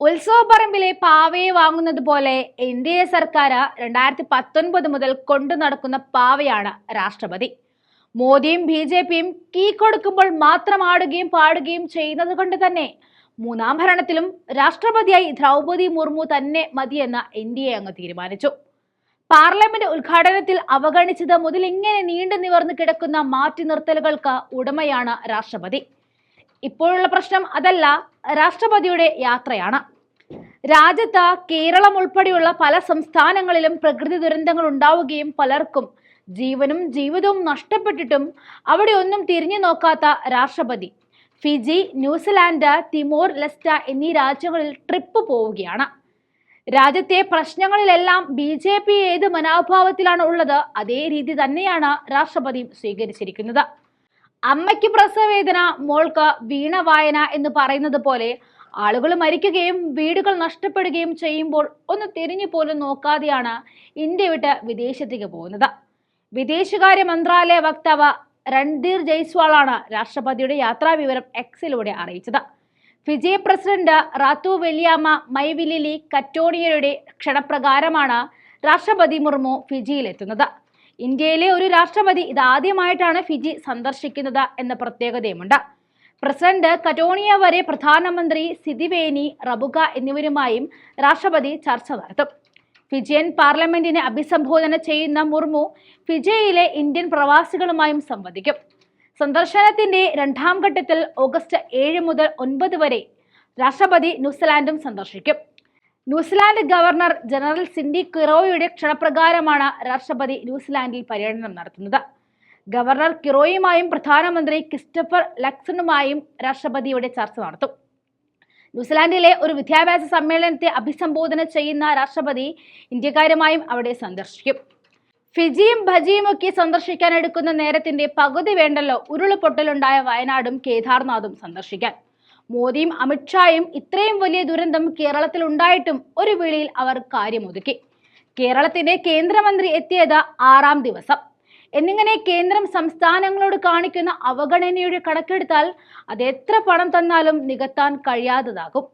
ഉത്സവപ്പറമ്പിലെ പാവയെ വാങ്ങുന്നത് പോലെ N D A സർക്കാർ രണ്ടായിരത്തി പത്തൊൻപത് മുതൽ കൊണ്ടു നടക്കുന്ന പാവയാണ് രാഷ്ട്രപതി. മോദിയും ബി ജെ പിയും കീ കൊടുക്കുമ്പോൾ മാത്രം ആടുകയും പാടുകയും ചെയ്യുന്നത് കൊണ്ട് തന്നെ മൂന്നാം ഭരണത്തിലും രാഷ്ട്രപതിയായി ദ്രൗപദി മുർമു തന്നെ മതിയെന്ന് എൻ ഡി എ അങ്ങ് തീരുമാനിച്ചു. പാർലമെന്റ് ഉദ്ഘാടനത്തിൽ അവഗണിച്ചത് മുതൽ ഇങ്ങനെ നീണ്ടു നിവർന്നു കിടക്കുന്ന മാറ്റി നിർത്തലുകൾക്ക് ഉടമയാണ് രാഷ്ട്രപതി. ഇപ്പോഴുള്ള പ്രശ്നം അതല്ല രാഷ്ട്രപതിയുടെ യാത്രയാണ്. രാജ്യത്ത് കേരളം ഉൾപ്പെടെയുള്ള പല സംസ്ഥാനങ്ങളിലും പ്രകൃതി ദുരന്തങ്ങൾ ഉണ്ടാവുകയും പലർക്കും ജീവനും ജീവിതവും നഷ്ടപ്പെട്ടിട്ടും അവിടെ ഒന്നും തിരിഞ്ഞു നോക്കാത്ത രാഷ്ട്രപതി. ഫിജി ന്യൂസിലാൻഡ് തിമോർ ലെസ്റ്റ എന്നീ രാജ്യങ്ങളിൽ ട്രിപ്പ് പോവുകയാണ്. രാജ്യത്തെ പ്രശ്നങ്ങളിലെല്ലാം ബി ജെ പി ഏത് മനോഭാവത്തിലാണ് ഉള്ളത് അതേ രീതി തന്നെയാണ് രാഷ്ട്രപതി സ്വീകരിച്ചിരിക്കുന്നത്. അമ്മയ്ക്ക് പ്രസവവേദന മോൾക്ക് വീണ വായന എന്ന് പറയുന്നത് പോലെ ആളുകൾ മരിക്കുകയും വീടുകൾ നഷ്ടപ്പെടുകയും ചെയ്യുമ്പോൾ ഒന്ന് തിരിഞ്ഞു പോലും നോക്കാതെയാണ് ഇന്ത്യ വിട്ട് വിദേശത്തേക്ക് പോകുന്നത്. വിദേശകാര്യ മന്ത്രാലയ വക്താവ് രൺധീർ ജയ്സ്വാളാണ് രാഷ്ട്രപതിയുടെ യാത്രാ വിവരം എക്സിലൂടെ അറിയിച്ചത്. ഫിജി പ്രസിഡന്റ് റാത്തു വെല്ലിയാമ മൈവിലിലി കറ്റോണിയയുടെ ക്ഷണപ്രകാരമാണ് രാഷ്ട്രപതി മുർമു ഫിജിയിലെത്തുന്നത്. ഇന്ത്യയിലെ ഒരു രാഷ്ട്രപതി ഇതാദ്യമായിട്ടാണ് ഫിജി സന്ദർശിക്കുന്നത് എന്ന പ്രത്യേകതയുമുണ്ട്. പ്രസിഡന്റ് കറ്റോണിയ വരെ പ്രധാനമന്ത്രി സിതിവേനി റബുക എന്നിവരുമായും രാഷ്ട്രപതി ചർച്ച നടത്തും. ഫിജിയൻ പാർലമെന്റിനെ അഭിസംബോധന ചെയ്യുന്ന മുർമു ഫിജിയിലെ ഇന്ത്യൻ പ്രവാസികളുമായും സംവദിക്കും. സന്ദർശനത്തിന്റെ രണ്ടാം ഘട്ടത്തിൽ ഓഗസ്റ്റ് ഏഴ് മുതൽ ഒൻപത് വരെ രാഷ്ട്രപതി ന്യൂസിലാൻഡും സന്ദർശിക്കും. New Zealand governor general Cindy കിറോയുടെ ക്ഷണപ്രകാരമാണ് രാഷ്ട്രപതി ന്യൂസിലാൻഡിൽ പര്യടനം നടത്തുന്നത്. ഗവർണർ കിറോയുമായും പ്രധാനമന്ത്രി ക്രിസ്റ്റഫർ ലക്സണുമായും രാഷ്ട്രപതിയുടെ ചർച്ച നടത്തും. ന്യൂസിലാൻഡിലെ ഒരു വിദ്യാഭ്യാസ സമ്മേളനത്തെ അഭിസംബോധന ചെയ്യുന്ന രാഷ്ട്രപതി ഇന്ത്യക്കാരുമായും അവിടെ സന്ദർശിക്കും. ഫിജിയും ഭജിയും ഒക്കെ സന്ദർശിക്കാൻ എടുക്കുന്ന നേരത്തിന്റെ പകുതി വേണ്ടല്ലോ ഉരുളുപൊട്ടലുണ്ടായ വയനാടും കേദാർനാഥും സന്ദർശിക്കാൻ. മോദിയും അമിത്ഷായും ഇത്രയും വലിയ ദുരന്തം കേരളത്തിൽ ഉണ്ടായിട്ടും ഒരു വിളിയിൽ അവർ കാര്യമൊതുക്കി. കേരളത്തിന്റെ കേന്ദ്രമന്ത്രി എത്തിയത് ആറാം ദിവസം. എന്നിങ്ങനെ കേന്ദ്രം സംസ്ഥാനങ്ങളോട് കാണിക്കുന്ന അവഗണനയുടെ കണക്കെടുത്താൽ അത് എത്ര പണം തന്നാലും നികത്താൻ കഴിയാത്തതാകും.